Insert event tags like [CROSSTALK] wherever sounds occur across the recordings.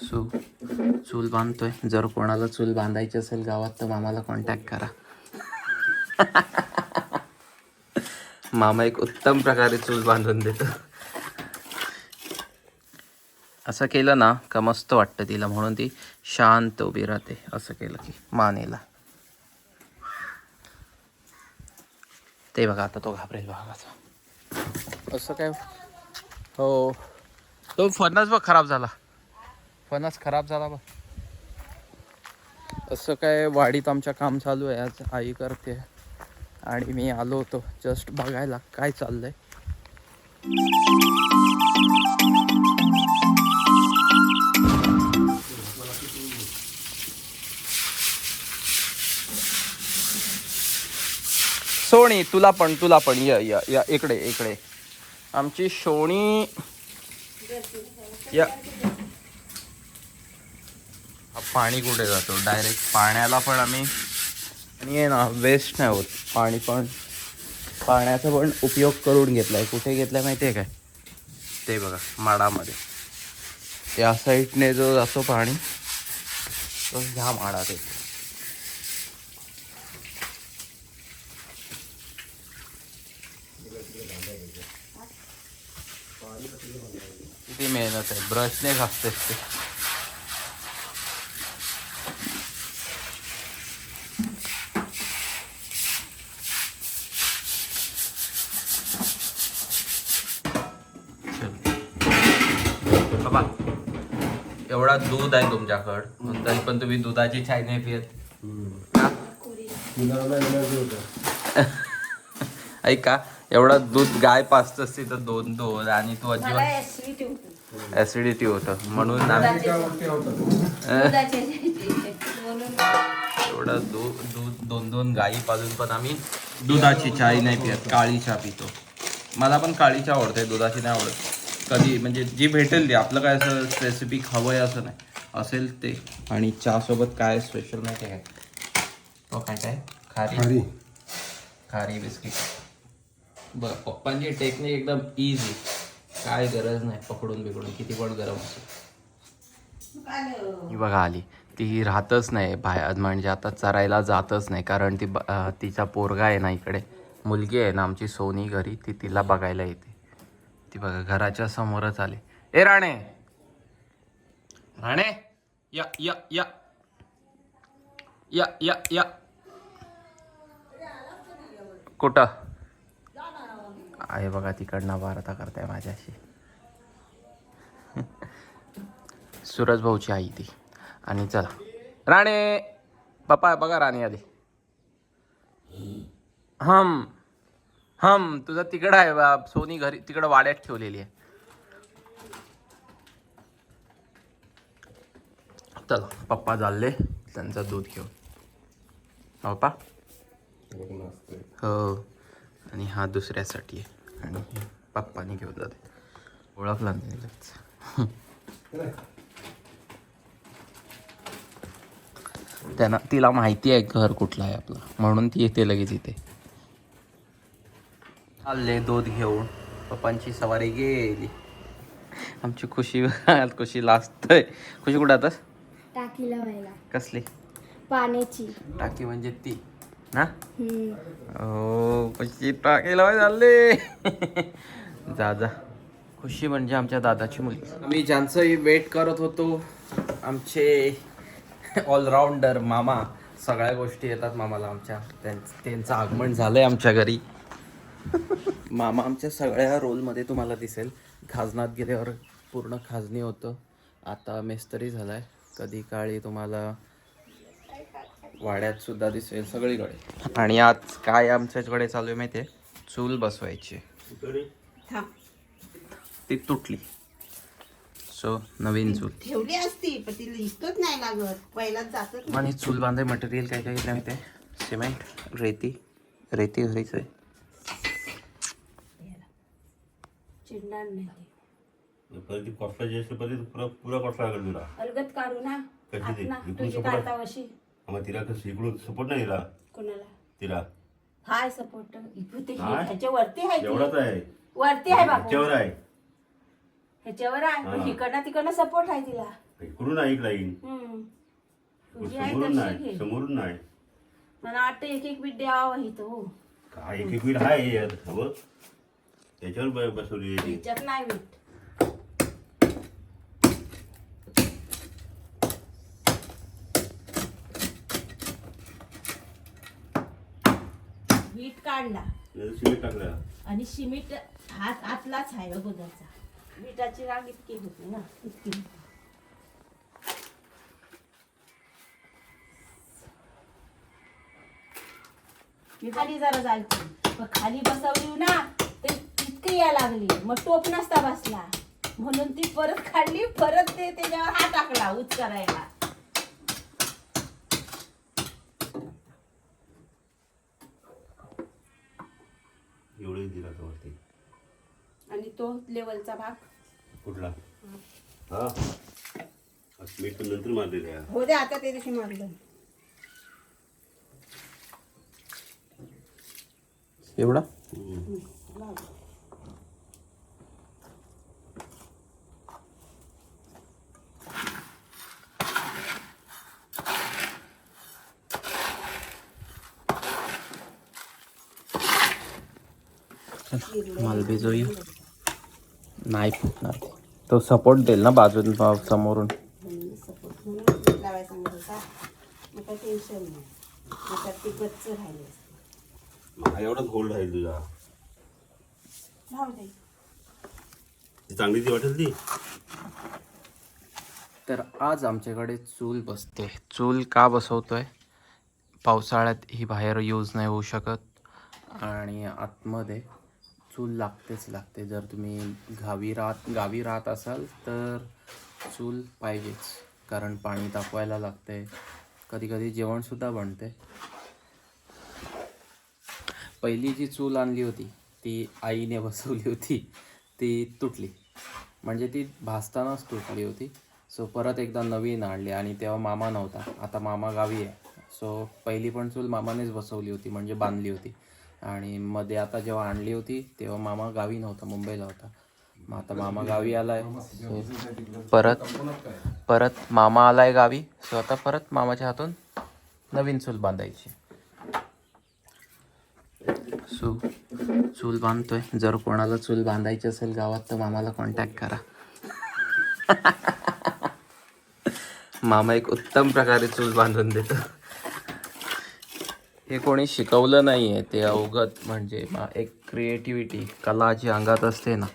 So चूल बांधतोय. जर कोणाला चूल बांधायची असेल गावात तर मामाला कॉन्टॅक्ट करा. [LAUGHS] मामा एक उत्तम प्रकारे चूल बांधून देतो. असं केलं ना का मस्त वाटतं तिला. म्हणून ती शांत उभी राहते. असं केलं की मानेला. ते बघा आता तो घाबरेल बघा असं काय? हो. तो फणस बघ खराब झाला. फणस खराब झाला बघ. असं काय वाडीत आमच्या काम चालू आहे. आज आई करते. आणि मी आलो होतो. जस्ट बघायला काय चाललंय. सोणी तुला पण तुला पण. या या या. इकडे इकडे. आमची सोणी या. पाणी कुठे जातो? डायरेक्ट पाण्याला पण आम्ही आणि आहे ना वेस्ट नाही होत. पाणी पण पाण्याचा पण उपयोग करून घेतलाय. कुठे घेतलाय माहिती आहे काय? ते बघा माडामध्ये. त्या साईडने जो जातो पाणी तो ह्या माडात येतो. किती मेहनत आहे. ब्रशने घासतेस ते चल. बाबा एवढा दूध आहे तुमच्याकडं तरी पण तुम्ही दुधाची चाय नाही पियत? [LAUGHS] ऐका एवढा दूध गाय पाचत असते तर दोन दोन आणि तू अजिबात ऍसिडिटी होती. म्हणून एवढं दूध दूध दोन दोन गाई पाजून पण आम्ही दुधाची चाय नाही पित काळी चहा पितो. मला पण काळी चहा आवडते दुधाची नाही आवडत. कधी म्हणजे जी भेटेल ती. आपलं काय असं स्पेसिफिक हवं आहे असं नाही. असेल ते. आणि चहासोबत काय स्पेशल माहिती आहे? काय तो काय काय? खारी. खारी. खारी बिस्किट. बरं पप्पांची टेक्निक एकदम इझी काय गरज नाही पकडून बिकडून. किती पण गरम असो. ही बघा आली. ती राहतच नाही बाहेर. म्हणजे आता चरायला जातच नाही. कारण ती ब- अं, तिचा पोरगा आहे ना इकडे. मुलगी आहे ना आमची सोनी घरी. ती तिला बघायला येते. ती बघा घराच्या समोरच आले. ए राणे! राणे! या या या. या या या. कुठं? आहे बघा तिकडनं वार्ता करताय माझ्याशी. [LAUGHS] सूरज भाऊची आई ती. आणि चला. राणे! पप्पा बघा राणे आधी हम हम तुझं तिकडं आहे बाप सोनी घरी तिकडं वाड्यात ठेवलेली आहे. चला पप्पा चालले. त्यांचं दूध घेऊन. हो पप्पा हो. आणि हा दुसऱ्यासाठी आहे. आणि पप्पानी घेऊन जाते. ओळखला नाही त्यांना तिला माहिती आहे घर कुठलं आहे आपलं. म्हणून ती येते लगेच इथे. आले दूध घेऊन. पप्पांची सवारी गेली. आमची खुशी [LAUGHS] खुशी लाजतोय. खुशी कुठं आतास व्हायला कसली? पाण्याची. टाकी म्हणजे ती ना. हो खुशी टाकीला चालले [LAUGHS] जा जा. खुशी म्हणजे आमच्या दादाची मुलगी. आम्ही ज्यांचंही वेट करत होतो आमचे [LAUGHS] ऑलराऊंडर मामा सगळ्या गोष्टी येतात मामाला आमच्या. त्यां- त्यांचं आगमन झालंय आमच्या घरी. मामा आमच्या सगळ्या रोलमध्ये तुम्हाला दिसेल. खाजनात गेल्यावर पूर्ण खाजणी होतं. आता मेस्तरी झालाय. कधी काळी तुम्हाला वाड्यात सुद्धा दिसेल सगळीकडे. आणि आज काय आमच्याकडे चालू आहे माहिती आहे चूल बसवायची. ती तुटली. सो नवीन चूल. ठेवली असती पण ती लिहितच नाही लागत. पहिलाच जातच आणि चूल बांधाय मटेरियल काय काय घेतलं माहिती आहे सिमेंट रेती. रेती घरीच आहे. चिडणार नाही परत ती कॉस्टला जे असते परत पुरा पुरा कॉस्टला लागेल तुला. अलगत काढू ना. कशी आत ती? ना इकडून तुझी support- काढता अशी. मग तिला कसं इकडून सपोर्ट नाही दिला कोणाला? तिला? High support. हाय? ह्याच्या वरती आहे ती. एवढाच आहे. वरती आहे बाबू. आहे. ह्याच्यावर आहे. पण हा. इकडनं तिकडनं सपोर्ट आहे तिला. इकडून आहे एक लाईन हम्म. तुझी आहे समोरून तशी नाही घे समोरून नाही. मला वाटतं एक एक बीट द्यावा इथं हो. काय एक एक वीट आहे यात हवं. त्याच्यावर बसवली त्याच्यात नाही बीट बीट काढला. सिमेंट टाकलं. आणि सिमेंट हात आतलाच आहे अगोदरचा बीटाची राग इतकी होती ना. इतकी मी खाली जरा जायची. खाली बसवली ना. इतकी या लागली. मग टोप नसता बसला. म्हणून ती परत काढली परत ते त्याच्यावर हात टाकला उच करायला एवढे दिला तो वरती. आणि तो लेवलचा भाग? कुठला? हा. मीठ पण नंतर मारलेलं आहे. हो दे आता ते दिवशी मारलं एवढा? मालबी जोई नाही फुटणार ते. तो सपोर्ट देईल ना बाजून समोरून? राहिली तुझा. चांगली ती वाटेल ती? तर आज आमच्याकडे चूल बसते. चूल का बसवतोय? पावसाळ्यात ही बाहेर यूज नाही होऊ शकत. आणि आतमध्ये चूल लागतेच लागते. जर तुम्ही गावी राहत गावी राहत असाल तर चूल पाहिजेच. कारण पाणी तापवायला लागते. कधी कधी जेवणसुद्धा बनते. पहिली जी चूल आणली होती ती आईने बसवली होती ती तुटली. म्हणजे ती भासतानाच तुटली होती. सो परत एकदा नवीन आणली आणि तेव्हा मामा नव्हता. आता मामा गावी आहे. सो पहिली पण चूल मामानेच बसवली होती म्हणजे बांधली होती. आणि मध्ये आता जेव्हा आणली होती तेव्हा मामा गावी नव्हता मुंबईला होता. मग आता मामा गावी आलाय. सो परत परत मामा आलाय गावी. सो आता परत मामाच्या हातून नवीन चूल बांधायची. सो चूल बांधतोय. जर कोणाला चूल बांधायची असेल गावात तर मामाला कॉन्टॅक्ट करा. [LAUGHS] मामा एक उत्तम प्रकारे चूल बांधून देतो. हे कोणी शिकवलं नाही आहे ते अवगत म्हणजे एक क्रिएटिव्हिटी कला जी अंगात असते ना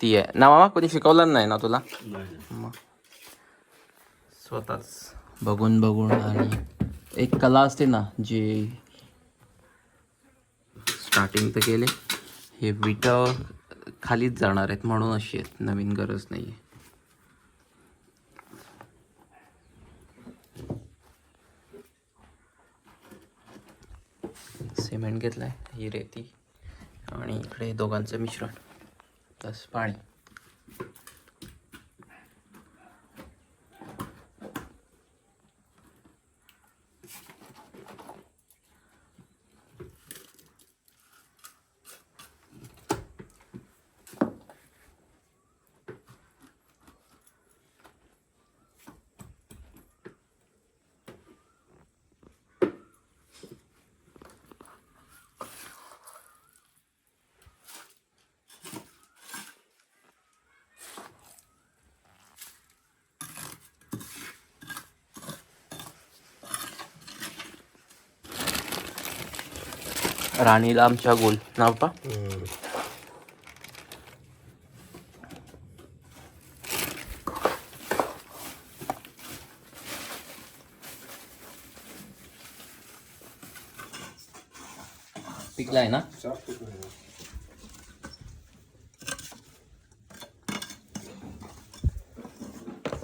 ती आहे. ना मामा कोणी शिकवलं नाही ना तुला? नाही. मग. स्वतःच. बघून बघून आणि एक कला असते ना जी स्टार्टिंग तर केले हे विट खालीच जाणार आहेत म्हणून अशी आहेत. नवीन गरज नाही आहे सिमेंट घेतलाय ही रेती आणि इकडे दोघांचं मिश्रण प्लस पाणी. राणीला आमच्या गोल. नाव का पिकला आहे ना?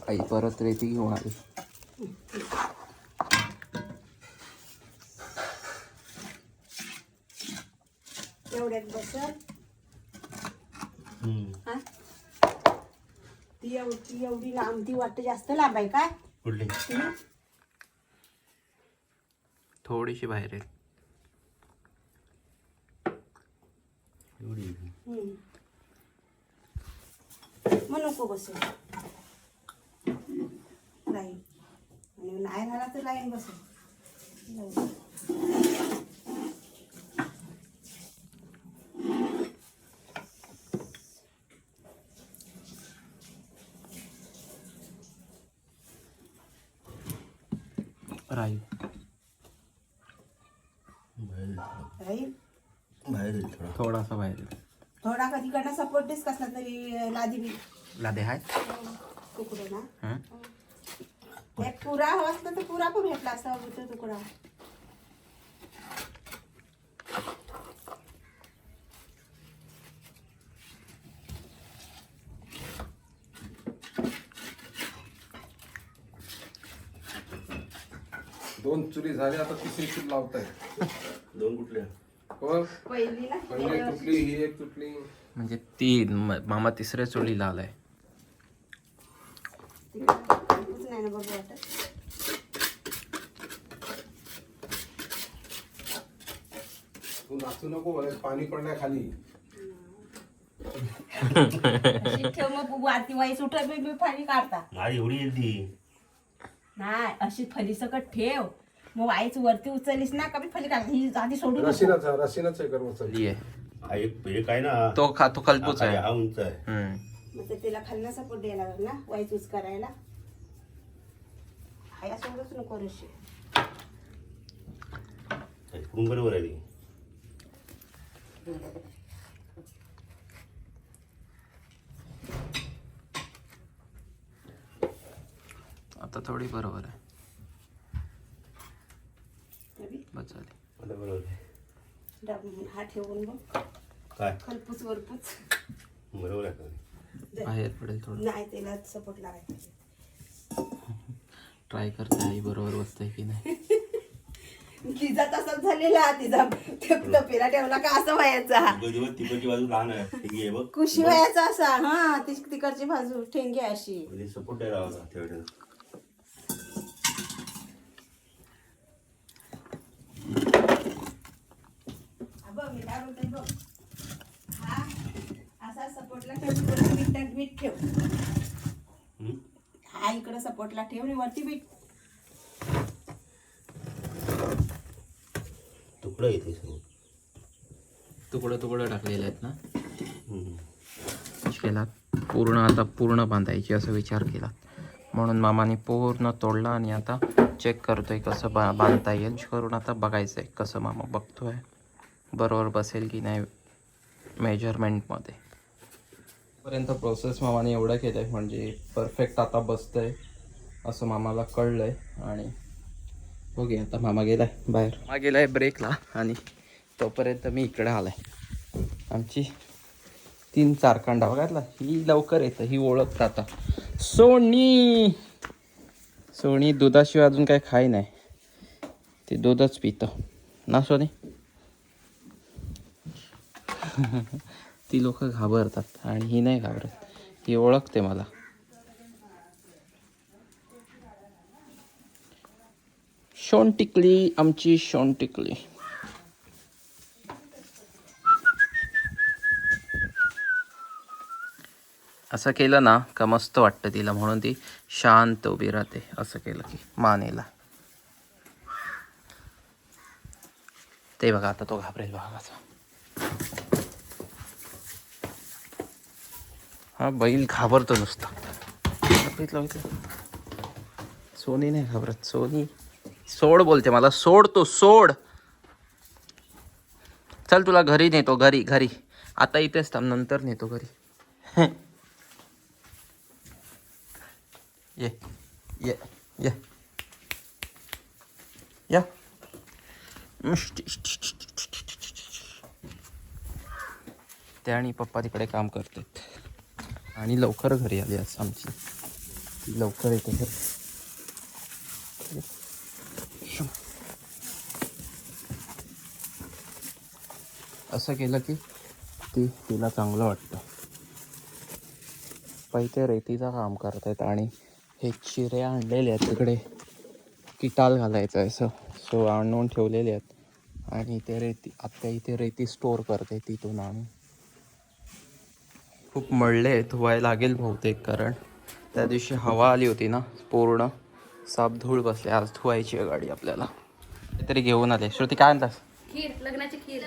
आई परत रेती घेऊन आली एवढ्यात बसल हा? ती एवढी ती एवढी लांब ती वाटतं जास्त लांब आहे काय? कुठली? थोडीशी बाहेर आहे एवढी. हम्म. मग नको बसू. लाईन. आणि नाही राहिला तर लाईन. राहील बाहेर राहील बाहेर येईल थोडा थोडासा बाहेर थोडा कधीकडनं सपोर्ट डिस्क असला तरी लादी बी लादे हाय. तुकडं ना. हं? एक पुरा हवा असता तर पुरा पण भेटला असता तो तुकडा. दोन चुली झाल्या आता तिसरी चूल लावताय. दोन कुठल्या हो पहिली ना पहिली एक तुटली ही एक तुटली. म्हणजे तीन म- मामा तिसऱ्या चोळीला आलाय. तू नाचू नको पाणी खाली. ठेव मग मी फाणी काढता. नाही एवढी ती. नाही अशी फली सकट ठेव. मग वाईच वरती उचललीस ना का मी फली काढ ही आधी सोडू नको. रशीनच रशीनच आहे कर्म ये. हा एक एक आहे ना? तो खा तो हा खलपूच खाली, आहे. हा उंच आहे. हम्म. मग ते तिला खालना सपोर्ट द्यायला लागेल ना वाईच उच करायला. हाया सोडूच नको रशी इकडून बरोबर आहे ती. आता थोडी बरोबर आहे. बस झाली बरोबर हा ठेवून काय? बरोबर आहे का? बाहेर पडेल थोडं. नाही त्याला सपोर्ट लावायचा ट्राय करते आई बरोबर बसतंय की नाही? तिचा तसाच झालेला तिचा पेरा ठेवला का असं व्हायचा? तिकडची बाजू लहान आहे कुशी व्हायचा असा? हा ती तिकडची बाजू ठेंगी अशी. म्हणजे सपोर्ट द्यायला हवा तेवढं हा बघ मी काय बोलते बघ. हा? असा सपोर्टला ठेव वरती बीट टाक बीट ठेव. हम्म? हा इकडे सपोर्टला ठेव आणि वरती बीट तुकडं येते सर्व तुकडं तुकडं टाकलेले आहेत ना? हम्म. केला. पूर्ण आता पूर्ण बांधायची असं विचार केला. म्हणून मामाने पूर्ण तोडला आणि आता चेक करतोय कसं बा बांधता येईल. करून आता बघायचं आहे कसं मामा बघतोय. बरोबर बसेल की नाही मेजरमेंटमध्ये पर्यंत प्रोसेस मामाने एवढं केलं आहे म्हणजे परफेक्ट आता बसतंय असं मामाला कळलं आहे आणि बघूया आता मामा गेलाय बाहेर. मामा गेलाय ब्रेकला आणि तोपर्यंत मी इकडे आलाय. आमची तीन चारकांडा बघायला ही लवकर येतं ही ओळखतं आता. सोनी! सोनी दुधाशिवाय अजून काही खाई नाही. ती दूधच पितं. ना सोनी? [LAUGHS] ती लोक घाबरतात आणि ही नाही घाबरत. ही ओळखते मला. शोण टिकली आमची शोण टिकली. असं केलं ना का मस्त वाटतं तिला म्हणून ती शांत उभी राहते असं केलं की मानेला. ते बघा आता तो घाबरेल बघा हा बैल घाबरतो नुसता. बघितलं सोनी नाही घाबरत सोनी. सोड बोलते मला सोड तो सोड. चल तुला घरी नेतो घरी घरी. आता इथेच थांब नंतर नेतो घरी. ये ये ये. या. ते आणि पप्पा तिकडे काम करतात. आणि लवकर घरी आली आज आमची. ती लवकर येते घरी असं केलं की ती तिला चांगलं वाटतं. पहिले रेतीचं काम करतायत आणि हे चिरे आणलेले आहेत तिकडे. किटाल घालायचं आहे असं. सो आणून ठेवलेले आहेत. आणि ते रेती आत्ता इथे रेती स्टोअर करते तिथून आणून. खूप मळले धुवायला लागेल बहुतेक कारण त्या दिवशी हवा आली होती ना पूर्ण साप धूळ बसले. आज धुवायची आहे गाडी आपल्याला. काहीतरी घेऊन आले. श्रुती काय आणतास खीर लग्नाची खीर.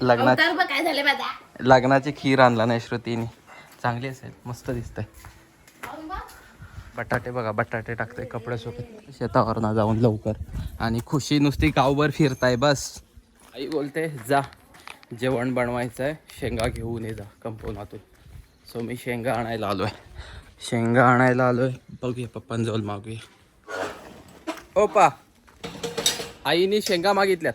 लग्नाची अवतार बघ काय झाले माझा. लग्नाची खीर आणला नाही श्रुतीने. चांगली असेल मस्त दिसतंय. बटाटे बघा बटाटे टाकते कपडे सोबत शेतावर ना जाऊन लवकर. आणि खुशी नुसती गावभर फिरताय बस. आई बोलते जा जेवण बनवायचं आहे शेंगा घेऊन ये जा कंपौनातून सो मी शेंगा आणायला आलोय. शेंगा आणायला आलोय. बघूया पप्पांजवळ मागूया. ओपा! आईने शेंगा मागितल्यात.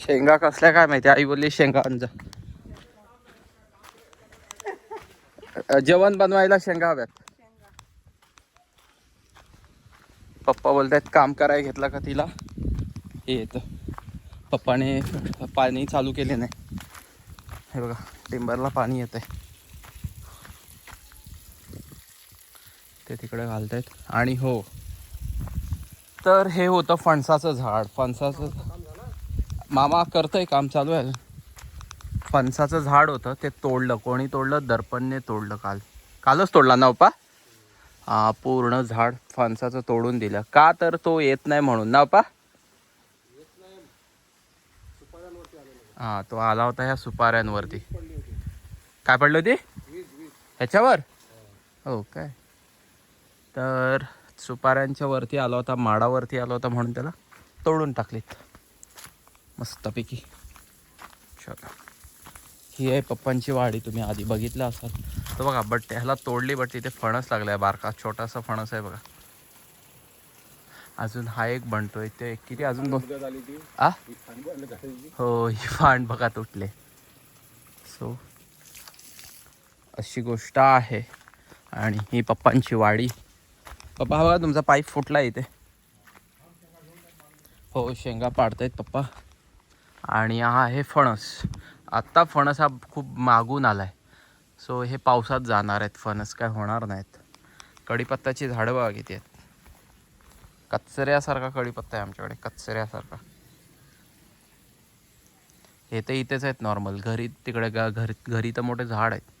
शेंगा कसल्या काय माहिती? आई बोलली शेंगा आण जा. जेवण बनवायला शेंगा हव्यात. पप्पा बोलतायत काम करायला घेतलं का तिला? हे येतं. पप्पाने पाणी चालू केले नाही. हे बघा. टिंबरला पाणी येत आहे ते तिकडे घालत आहेत आणि हो. तर हे होतं फणसाचं झाड. फणसाचं मामा करतंय काम चालू आहे. फणसाचं झाड होतं. ते तोडलं. कोणी तोडलं? दर्पणने तोडलं काल. कालच तोडला ना पप्पा हा पूर्ण झाड फणसाचं तोडून दिलं. का तर तो येत नाही म्हणून ना पप्पा हा तो आला होता ह्या सुपाऱ्यांवरती. काय पडलं होती? ह्याच्यावर? हो काय? तर सुपाऱ्यांच्या वरती आला होता माडावरती आला होता म्हणून त्याला तोडून टाकलीत. मस्तपैकी. चला. ही आहे पप्पांची वाडी तुम्ही आधी बघितलं असाल. तर बघा बट ह्याला तोडली बट तिथे फणस लागलाय बारका छोटासा फणस आहे बघा. अजून हा एक बनतोय ते किती अजून दोन? झाली ती. आ? ही. हो ही फांड बघा तुटले. सो अशी गोष्ट आहे. आणि ही पप्पांची वाडी. पप्पा हा बघा तुमचा पाईप फुटला इथे. हो शेंगा पाडतायत पप्पा. आणि हा आहे फणस. आत्ता फणस हा खूप मागून आला आहे सो हे पावसात जाणार आहेत फणस. काय होणार नाहीत. कढीपत्त्याची झाडं बघा किती आहेत. कचऱ्यासारखा कढीपत्ता आहे आमच्याकडे. कचऱ्यासारखा. हे तर इथेच आहेत नॉर्मल घरी तिकडे गा घरी घरी तर मोठे झाड आहेत.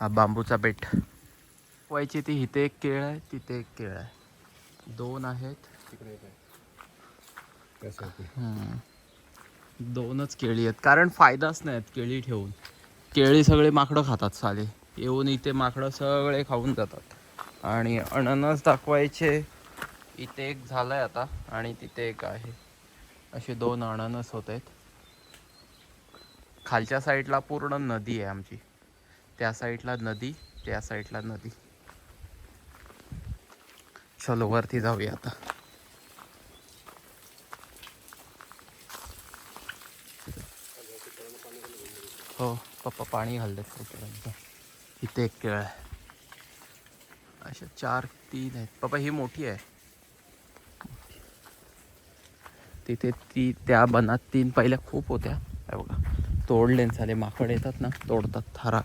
हा बांबूचा पेठ. व्हायची ती इथे एक केळ आहे तिथे एक केळ आहे. दोन आहेत. तिकडे एक आहे. त्यासाठी. हम्म. दोनच केळी आहेत. कारण फायदाच नाही आहेत केळी ठेवून. केळी सगळे माकडं खातात साले. येऊन इथे माकडं सगळे खाऊन जातात. आणि अननस दाखवायचे. इथे एक झालंय आता आणि तिथे एक आहे. असे दोन अननस होत आहेत. खालच्या साईडला पूर्ण नदी आहे आमची. त्या साईडला नदी त्या साईडला नदी. चलो वरती जाऊया आता. हो पप्पा पाणी हलत इथे एक केळ आहे. अशा चार तीन आहेत. पप्पा ही मोठी आहे. तिथे ती त्या बनात तीन पहिल्या खूप होत्या. बघा तोडले झाले. माकड येतात ना तोडतात थरा.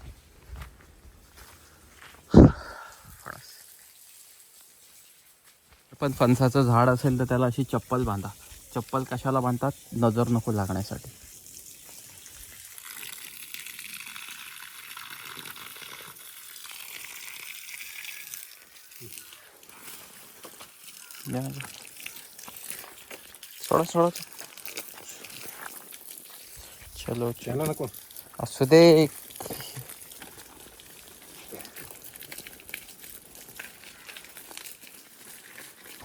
पण फणसाचं झाड असेल तर त्याला अशी चप्पल बांधा. चप्पल कशाला बांधतात? नजर नको लागण्यासाठी. सोडा सोडा. चलो चलो. नको असू दे.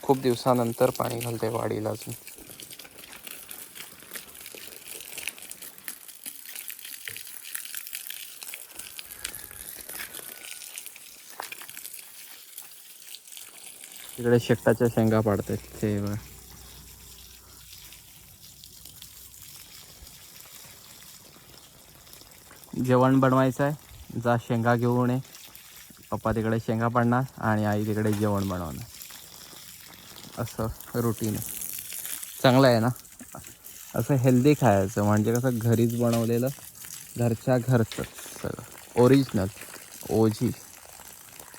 खूप दिवसानंतर पाणी घालते वाढीला अजून. तिकडे शेकटाच्या शेंगा पाडतात ते बघा. जेवण बनवायचं आहे जा शेंगा घेऊन ये. पप्पा तिकडे शेंगा पाडणार आणि आई तिकडे जेवण बनवणार. असं रुटीन आहे चांगलं आहे ना? असं हेल्दी खायचं. म्हणजे कसं घरीच बनवलेलं घरच्या घरचं सगळं. ओरिजिनल ओजी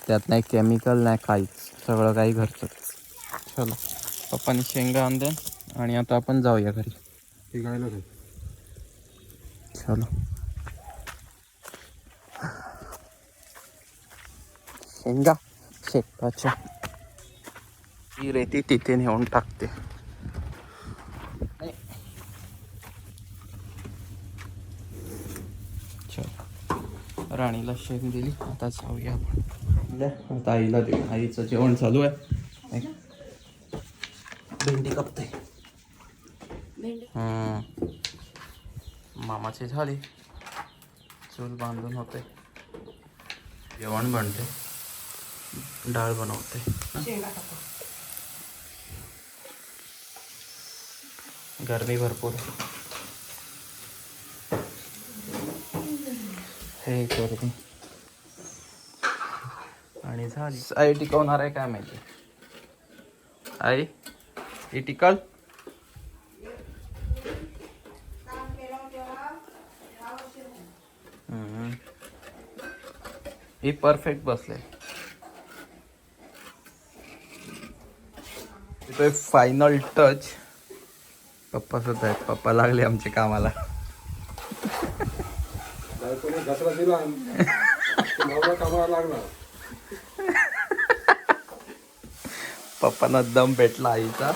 त्यात नाही केमिकल नाही काहीच. सगळं काही घरचंच. चलो पप्पानी शेंगा आणल्या आणि आता आपण जाऊया घरी. चलो. शेंगा शेकाच्या ही रेती तिथे नेऊन टाकते. चल. राणीला शेण दिली. आता जाऊया आपण. ले, आता आईला दे. आईचं जेवण चालू आहे. भेंडी कापते. मामाचे झाले. चूल बांधून होते. जेवण बनते. डाळ बनवते शेंगा टाकू गरमी भरपूर. हे गर्मी आणि झाली. आई टिकवणार आहे काय माहिती? आई ही टिकल. ही परफेक्ट बसले. इथे फायनल टच पप्पा सुद्धा आहेत. पप्पा लागले आमच्या कामाला. दसरा दिला. कामाला लागला. पप्पांना दम भेटला आईचा.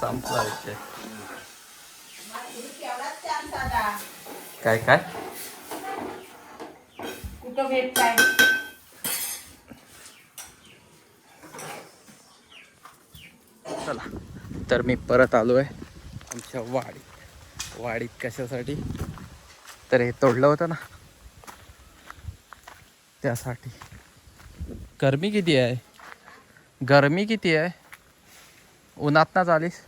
संपला विषय. काय काय? कुठं भेटताय? चला. तर मी परत आलो आहे आमच्या वाडीत वाडीत कशासाठी? तर हे तोडलं होतं ना. त्यासाठी. गरमी किती आहे? गरमी किती आहे? उन्हात ना चालीस.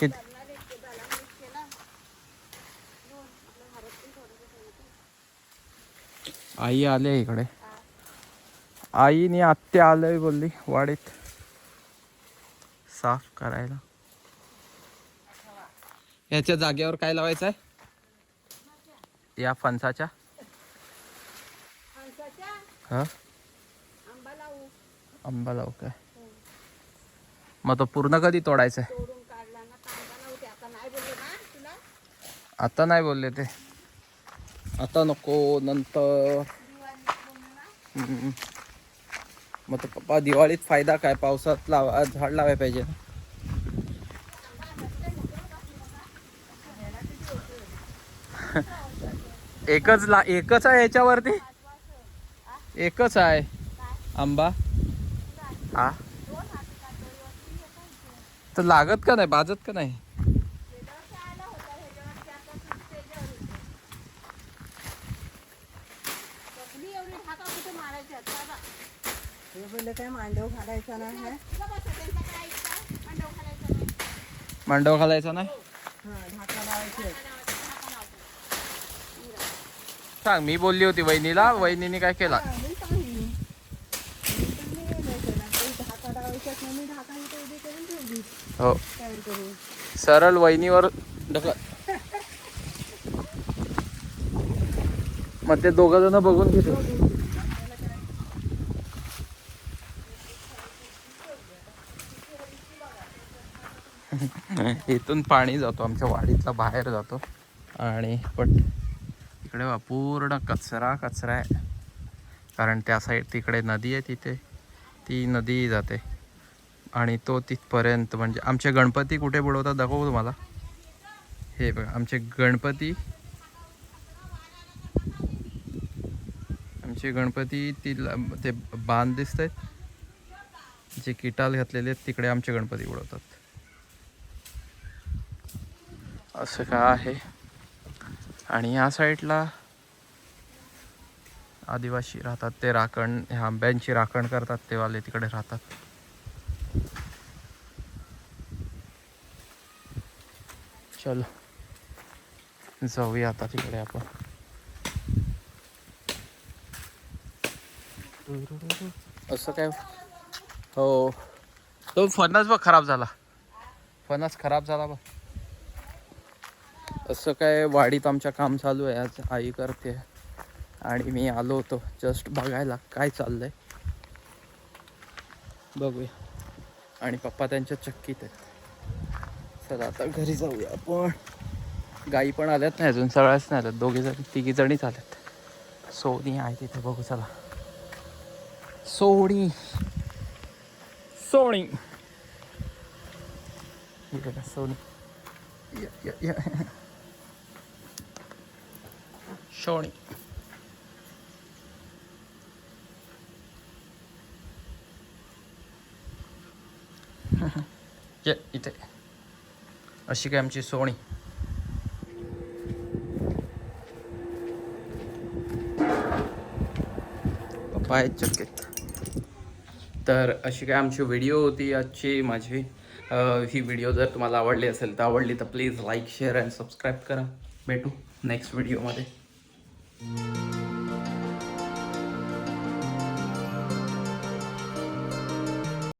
किती आई आले इकडे. आईने आत्या आलंय बोलली वाडीत. साफ करायला. याच्या जागेवर काय लावायचं आहे? या फणसाच्या. हा? आंबा लावू. काय? मग तो पूर्ण कधी तोडायचा आहे? आता नाही बोलले ते. आता नको नंतर. मग पप्पा दिवाळीत फायदा काय? पावसात लावा झाड लावाय पाहिजे. [LAUGHS] एकच ला एकच आहे याच्यावरती? एकच आहे. आंबा. हा? तर लागत का नाही? बाजत का नाही? मांडव घालायचा नाही मांडव घालायचा नाही? ढाका लावायचे. सांग मी बोलली होती वहिनीला वहिनीने काय केला? मी सांगली. ढाका लावायच्यात नाही मी ढाका इथे उभी करून ठेवली. हो. तयार करून. सरळ वहिनीवर ढकल. [LAUGHS] मग ते दोघ जण बघून घेते. इथून पाणी जातो आमच्या वाडीतला बाहेर जातो. आणि पण इकडे पूर्ण कचरा कचरा आहे. कारण त्या साईड तिकडे नदी आहे तिथे. ती नदी जाते. आणि तो तिथपर्यंत म्हणजे आमचे गणपती कुठे बुडवतात दाखवू तुम्हाला? हे बघा आमचे गणपती आमचे गणपती ती ते बांध दिसत आहेत जे किटाल घातलेले आहेत तिकडे आमचे गणपती बुडवतात. असं का आहे? आणि या साईडला आदिवासी राहतात ते राखण ह्या आंब्यांची राखण करतात ते वाले तिकडे राहतात. चलो जाऊया आता तिकडे आपण. असं काय? हो. तो फणस बघ खराब झाला. फणस खराब झाला बघ. असं काय वाडीत आमच्या काम चालू आहे. आज आई करते. आणि मी आलो होतो. जस्ट बघायला काय चाललं आहे बघूया. आणि पप्पा त्यांच्या चक्कीत आहेत. चला आता घरी जाऊया आपण. गाई पण आल्यात नाही अजून. सगळ्याच नाही आल्यात. दोघे जण तिघी जणीच आल्यात. सोनी आहे तिथे. बघू चला. सोनी. सोनी. सोनी. या, या, या. शोणी [LAUGHS] ये इथे. अशी काय आमची सोणी पप्पा आहेत तर अशी काय आमची व्हिडिओ होती आजची माझी. ही व्हिडिओ जर तुम्हाला आवडली असेल तर आवडली तर please like share and subscribe करा. भेटू नेक्स्ट व्हिडिओमध्ये